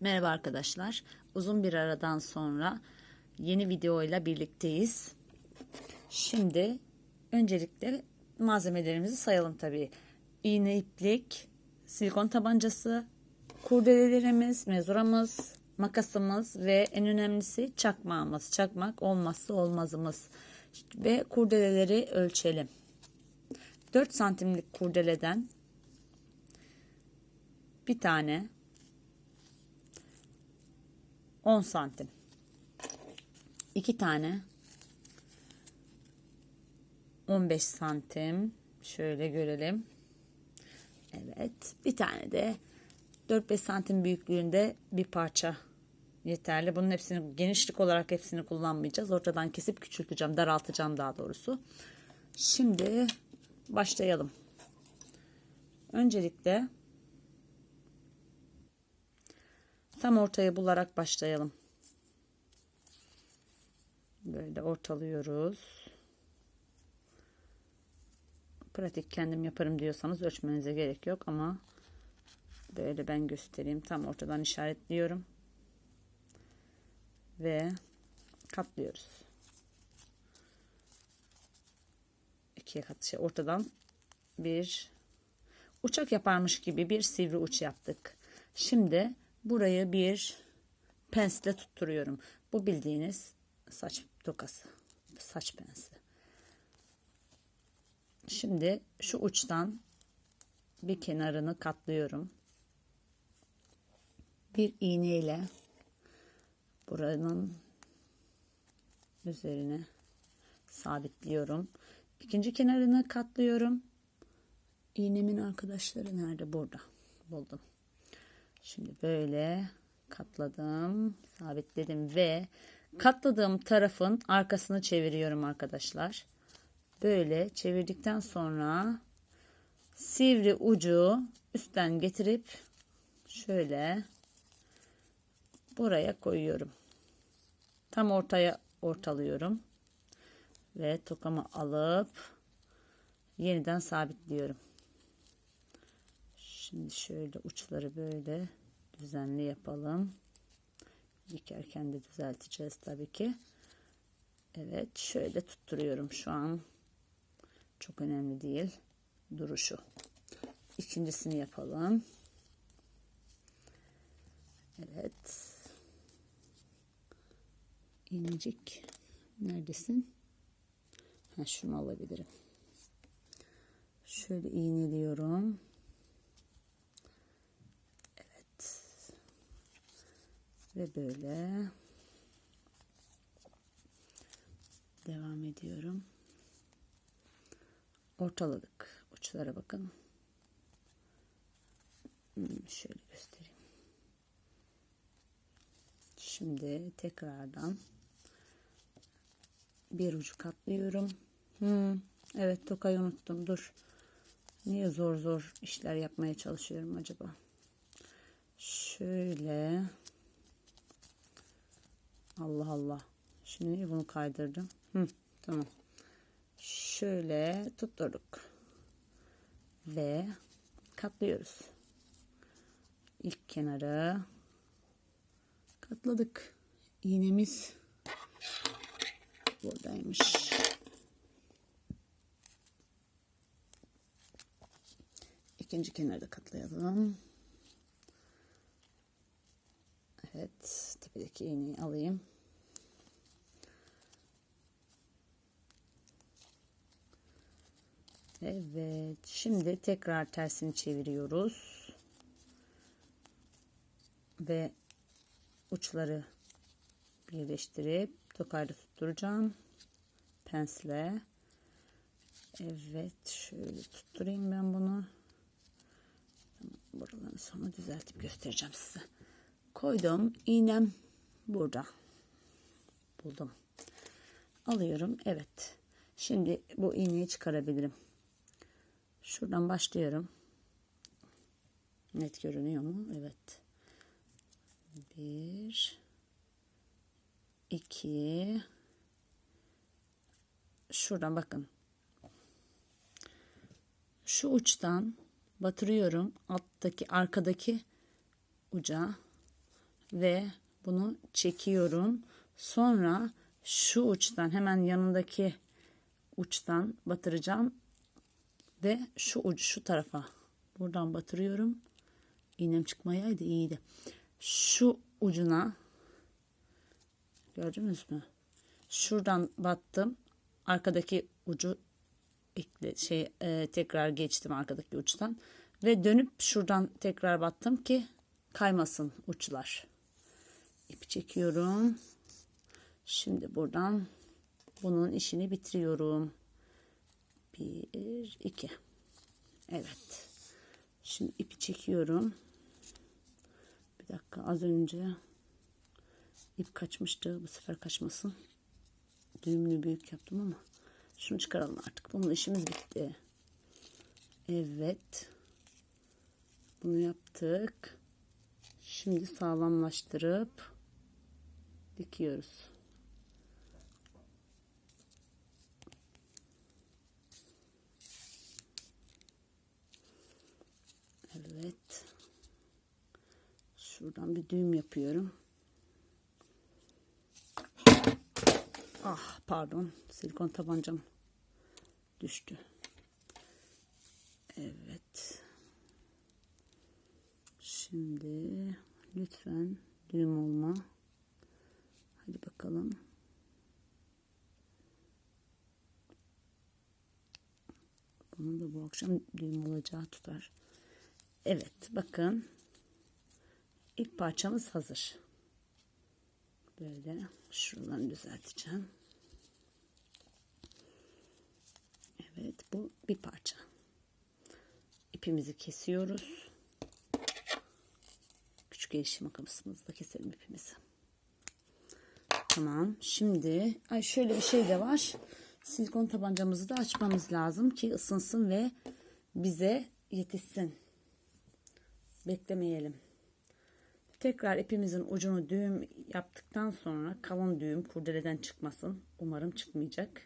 Merhaba arkadaşlar. Uzun bir aradan sonra yeni videoyla birlikteyiz. Şimdi öncelikle malzemelerimizi sayalım tabii. İğne iplik, silikon tabancası, kurdelelerimiz, mezuramız, makasımız ve en önemlisi çakmağımız. Çakmak olmazsa olmazımız. Ve kurdeleleri ölçelim. 4 santimlik kurdeleden bir tane 10 santim. 2 tane 15 santim. Şöyle görelim. Evet. Bir tane de 4-5 santim büyüklüğünde bir parça yeterli. Bunun hepsini genişlik olarak hepsini kullanmayacağız. Ortadan kesip küçülteceğim. Daraltacağım daha doğrusu. Şimdi başlayalım. Öncelikle Tam ortaya bularak başlayalım. Böyle ortalıyoruz. Pratik kendim yaparım diyorsanız ölçmenize gerek yok ama böyle ben göstereyim. Tam ortadan işaretliyorum. Ve katlıyoruz. İkiye kat şey ortadan bir uçak yaparmış gibi bir sivri uç yaptık. Şimdi burayı bir pensle tutturuyorum. Bu bildiğiniz saç tokası. Saç pensi. Şimdi şu uçtan bir kenarını katlıyorum. Bir iğne ile buranın üzerine sabitliyorum. İkinci kenarını katlıyorum. İğnemin arkadaşları nerede? Burada. Buldum. Şimdi böyle katladım, sabitledim ve katladığım tarafın arkasını çeviriyorum arkadaşlar. Böyle çevirdikten sonra sivri ucu üstten getirip şöyle buraya koyuyorum. Tam ortaya ortalıyorum. Ve tokamı alıp yeniden sabitliyorum. Şimdi şöyle uçları böyle düzenli yapalım. Dikerken de düzelteceğiz tabii ki. Evet şöyle tutturuyorum şu an. Çok önemli değil. Duruşu. İkincisini yapalım. Evet. İncik. Neredesin? Ha, şunu alabilirim. Şöyle iğneliyorum. Ve böyle devam ediyorum. Ortaladık. Uçlara bakın. Hmm, şöyle göstereyim. Şimdi tekrardan bir ucu katlıyorum. Hmm, evet tokayı unuttum. Dur. Niye zor zor işler yapmaya çalışıyorum acaba? Şöyle Allah Allah. Şimdi bunu kaydırdım. Hı, tamam. Şöyle tutturduk. Ve katlıyoruz. İlk kenarı katladık. İğnemiz buradaymış. İkinci kenarı da katlayalım. Evet, tepedeki iğneyi alayım. Evet, şimdi tekrar tersini çeviriyoruz. Ve uçları birleştirip tokayla tutturacağım. Pensle. Evet, şöyle tutturayım ben bunu. Buralarını sonra düzeltip göstereceğim size. Koydum. iğnem burada. Buldum. Alıyorum. Evet. Şimdi bu iğneyi çıkarabilirim. Şuradan başlıyorum. Net görünüyor mu? Evet. Bir, iki, şuradan bakın. Şu uçtan batırıyorum alttaki arkadaki uca ve bunu çekiyorum. Sonra şu uçtan hemen yanındaki uçtan batıracağım ve şu ucu şu tarafa buradan batırıyorum. İğnem çıkmayaydı iyiydi. Şu ucuna gördünüz mü? Şuradan battım. Arkadaki ucu ekle, şey e, tekrar geçtim arkadaki uçtan ve dönüp şuradan tekrar battım ki kaymasın uçlar. İpi çekiyorum. Şimdi buradan bunun işini bitiriyorum. Bir, iki. Evet. Şimdi ipi çekiyorum. Bir dakika az önce ip kaçmıştı. Bu sefer kaçmasın. Düğümünü büyük yaptım ama. Şunu çıkaralım artık. Bunun işimiz bitti. Evet. Bunu yaptık. Şimdi sağlamlaştırıp dikiyoruz. Evet. Şuradan bir düğüm yapıyorum. Ah pardon. Silikon tabancam düştü. Evet. Şimdi lütfen düğüm olma. Hadi bakalım. Bunun da bu akşam düğüm olacağı tutar. Evet bakın. İlk parçamız hazır. Böyle şuradan düzelteceğim. Evet bu bir parça. İpimizi kesiyoruz. Küçük erişim makamımızda keselim ipimizi. Tamam. Şimdi ay şöyle bir şey de var. Silikon tabancamızı da açmamız lazım ki ısınsın ve bize yetişsin. Beklemeyelim. Tekrar ipimizin ucunu düğüm yaptıktan sonra kalın düğüm kurdeleden çıkmasın. Umarım çıkmayacak.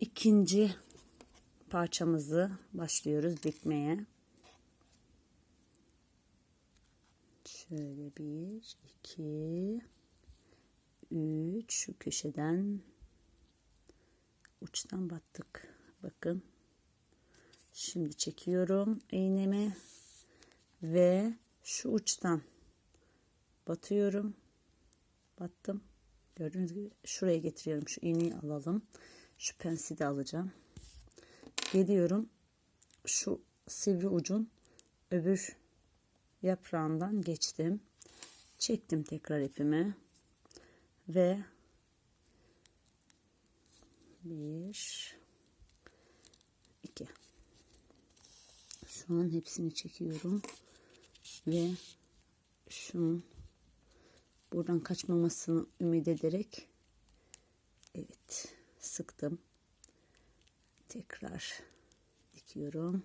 İkinci parçamızı başlıyoruz dikmeye. Şöyle bir, iki, üç. Şu köşeden uçtan battık. Bakın. Şimdi çekiyorum iğnemi ve şu uçtan batıyorum. Battım. Gördüğünüz gibi şuraya getiriyorum. Şu iğneyi alalım. Şu pensi de alacağım. Geliyorum. Şu sivri ucun öbür yaprağından geçtim. Çektim tekrar ipimi. Ve bir iki. Şu an hepsini çekiyorum. Ve şunun buradan kaçmamasını ümit ederek evet sıktım. Tekrar dikiyorum.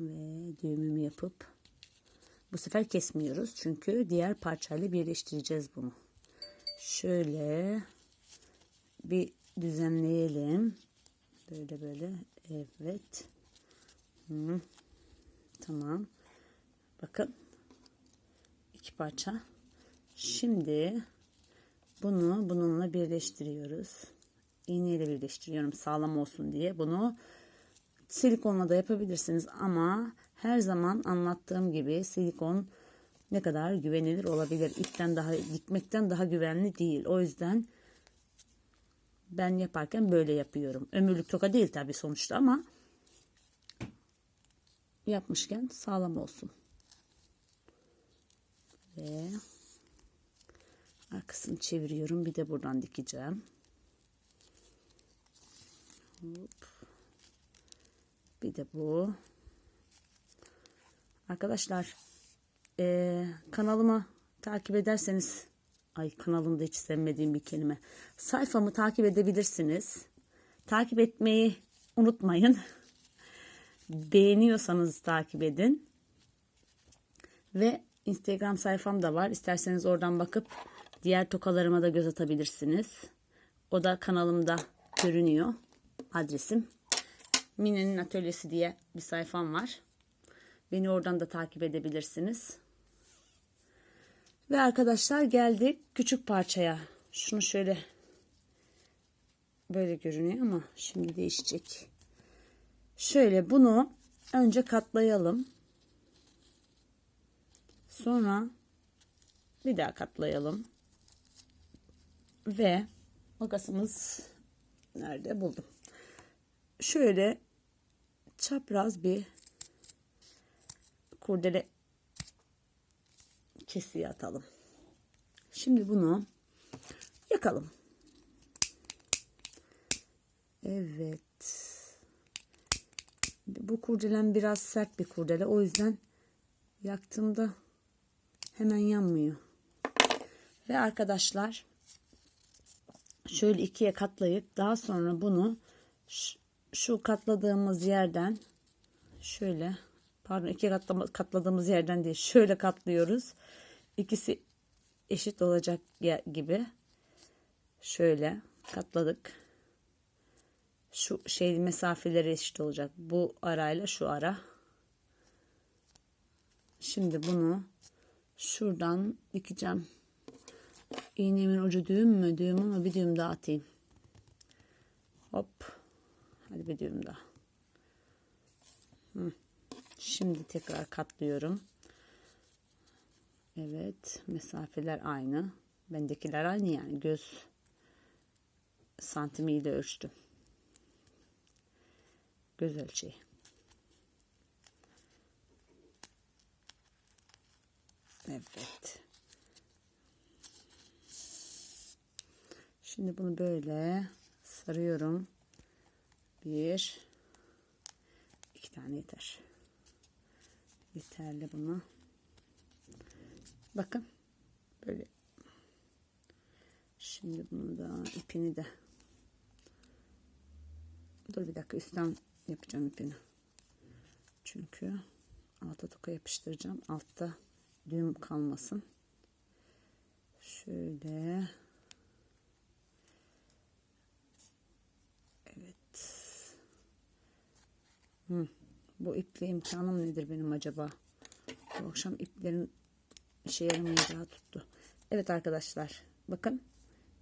Ve düğümümü yapıp bu sefer kesmiyoruz çünkü diğer parçayla birleştireceğiz bunu şöyle bir düzenleyelim böyle böyle evet Hı. Tamam. Bakın. iki parça. Şimdi bunu bununla birleştiriyoruz. İğneyle birleştiriyorum sağlam olsun diye. Bunu silikonla da yapabilirsiniz ama her zaman anlattığım gibi silikon ne kadar güvenilir olabilir. İpten daha dikmekten daha güvenli değil. O yüzden ben yaparken böyle yapıyorum. Ömürlük toka değil tabii sonuçta ama yapmışken sağlam olsun. Ve arkasını çeviriyorum. Bir de buradan dikeceğim. Hop. Bir de bu. Arkadaşlar e, kanalıma takip ederseniz ay kanalımda hiç sevmediğim bir kelime. Sayfamı takip edebilirsiniz. Takip etmeyi unutmayın. Beğeniyorsanız takip edin. Ve Instagram sayfam da var. İsterseniz oradan bakıp diğer tokalarıma da göz atabilirsiniz. O da kanalımda görünüyor. Adresim. Mine'nin atölyesi diye bir sayfam var. Beni oradan da takip edebilirsiniz. Ve arkadaşlar geldik küçük parçaya. Şunu şöyle böyle görünüyor ama şimdi değişecek. Şöyle bunu önce katlayalım. Sonra bir daha katlayalım. Ve makasımız nerede buldum. Şöyle çapraz bir kurdele kesiye atalım. Şimdi bunu yakalım. Evet. Bu kurdelen biraz sert bir kurdele. O yüzden yaktığımda hemen yanmıyor. Ve arkadaşlar şöyle ikiye katlayıp daha sonra bunu şu katladığımız yerden şöyle pardon iki katladığımız yerden değil şöyle katlıyoruz. İkisi eşit olacak gibi şöyle katladık. Şu şey mesafeleri eşit olacak. Bu arayla şu ara. Şimdi bunu şuradan dikeceğim. İğnemin ucu düğüm mü? Düğüm ama bir düğüm daha atayım. Hop. Hadi bir düğüm daha. Hı. Şimdi tekrar katlıyorum. Evet. Mesafeler aynı. Bendekiler aynı yani. Göz santimiyle ölçtüm. Göz ölçeği. Evet. Şimdi bunu böyle sarıyorum. Bir, iki tane yeter. Yeterli buna. Bakın böyle. Şimdi bunu da ipini de. Dur bir dakika üstten yapacağım ipini. Çünkü alta toka yapıştıracağım. Altta düğüm kalmasın. Şöyle Hı. Bu iple imkanım nedir benim acaba? Bu akşam iplerin işe yaramayacağı tuttu. Evet arkadaşlar. Bakın.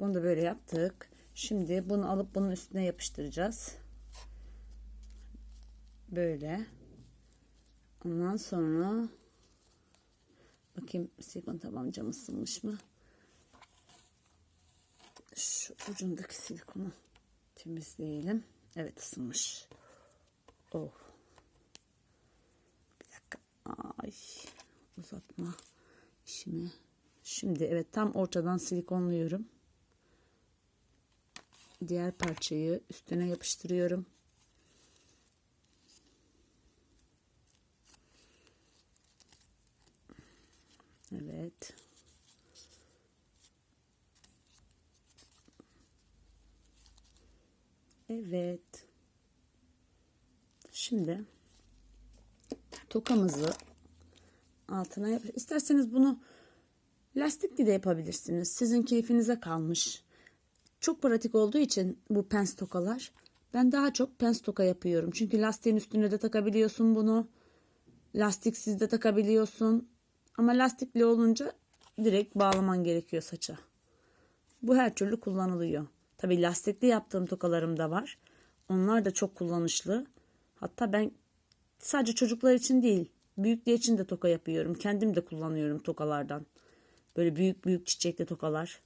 Bunu da böyle yaptık. Şimdi bunu alıp bunun üstüne yapıştıracağız. Böyle. Ondan sonra bakayım silikon tabancam ısınmış mı? Şu ucundaki silikonu temizleyelim. Evet ısınmış. Oh. Ay. Uzatma işimi. Şimdi evet tam ortadan silikonluyorum. Diğer parçayı üstüne yapıştırıyorum. Evet. Evet. Şimdi tokamızı altına yap. İsterseniz bunu lastikli de yapabilirsiniz. Sizin keyfinize kalmış. Çok pratik olduğu için bu pens tokalar. Ben daha çok pens toka yapıyorum. Çünkü lastiğin üstüne de takabiliyorsun bunu. Lastiksiz de takabiliyorsun. Ama lastikli olunca direkt bağlaman gerekiyor saça. Bu her türlü kullanılıyor. Tabi lastikli yaptığım tokalarım da var. Onlar da çok kullanışlı. Hatta ben sadece çocuklar için değil, büyükler için de toka yapıyorum. Kendim de kullanıyorum tokalardan. Böyle büyük büyük çiçekli tokalar.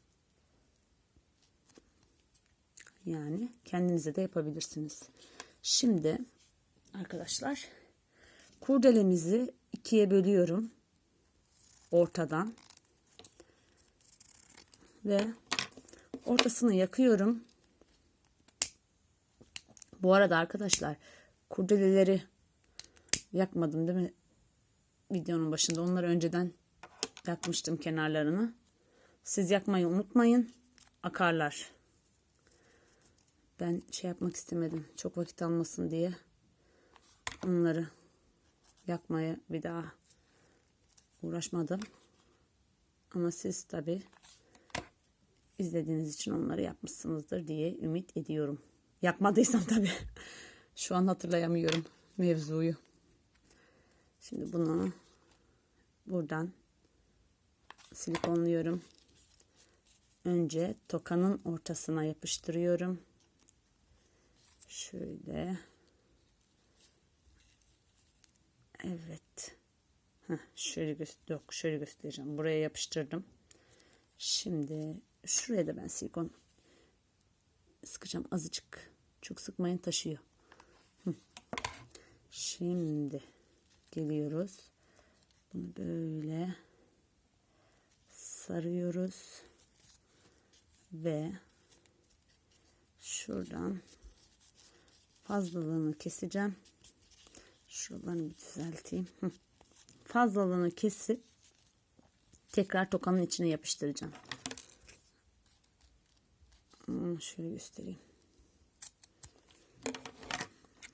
Yani kendinize de yapabilirsiniz. Şimdi arkadaşlar kurdelemizi ikiye bölüyorum. Ortadan. Ve ortasını yakıyorum. Bu arada arkadaşlar kurdeleleri yakmadım değil mi? Videonun başında onları önceden yakmıştım kenarlarını. Siz yakmayı unutmayın. Akarlar. Ben şey yapmak istemedim. Çok vakit almasın diye. Onları yakmaya bir daha uğraşmadım. Ama siz tabi izlediğiniz için onları yapmışsınızdır diye ümit ediyorum. Yapmadıysam tabi. Şu an hatırlayamıyorum mevzuyu. Şimdi bunu buradan silikonluyorum. Önce tokanın ortasına yapıştırıyorum. Şöyle. Evet. Heh, şöyle göster yok, şöyle göstereceğim. Buraya yapıştırdım. Şimdi şuraya da ben silikon sıkacağım azıcık. Çok sıkmayın taşıyor. Şimdi geliyoruz. Bunu böyle sarıyoruz ve şuradan fazlalığını keseceğim. Şuralarını bir düzelteyim. Fazlalığını kesip tekrar tokanın içine yapıştıracağım. Hmm, Şöyle göstereyim.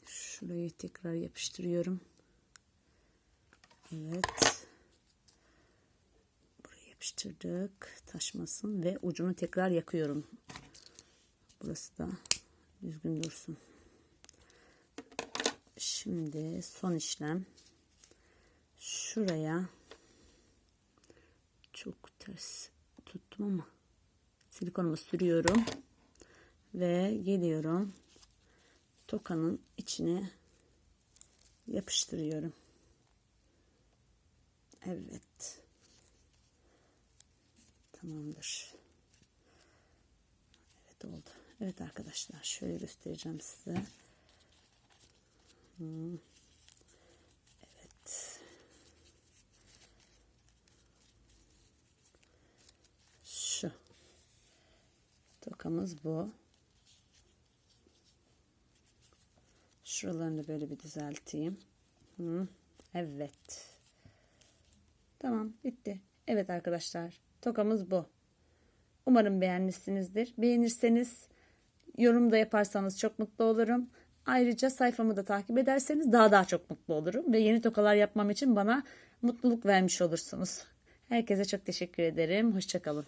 Şurayı tekrar yapıştırıyorum. Evet. Buraya yapıştırdık. Taşmasın ve ucunu tekrar yakıyorum. Burası da düzgün dursun. Şimdi son işlem. Şuraya çok ters tuttum ama silikonumu sürüyorum ve geliyorum tokanın içine yapıştırıyorum. Evet. Tamamdır. Evet oldu. Evet arkadaşlar şöyle göstereceğim size. Hmm. Evet. Şu. Tokamız bu. Şuralarını böyle bir düzelteyim. Hı. Evet. Tamam bitti. Evet arkadaşlar tokamız bu. Umarım beğenmişsinizdir. Beğenirseniz yorum da yaparsanız çok mutlu olurum. Ayrıca sayfamı da takip ederseniz daha daha çok mutlu olurum. Ve yeni tokalar yapmam için bana mutluluk vermiş olursunuz. Herkese çok teşekkür ederim. Hoşçakalın.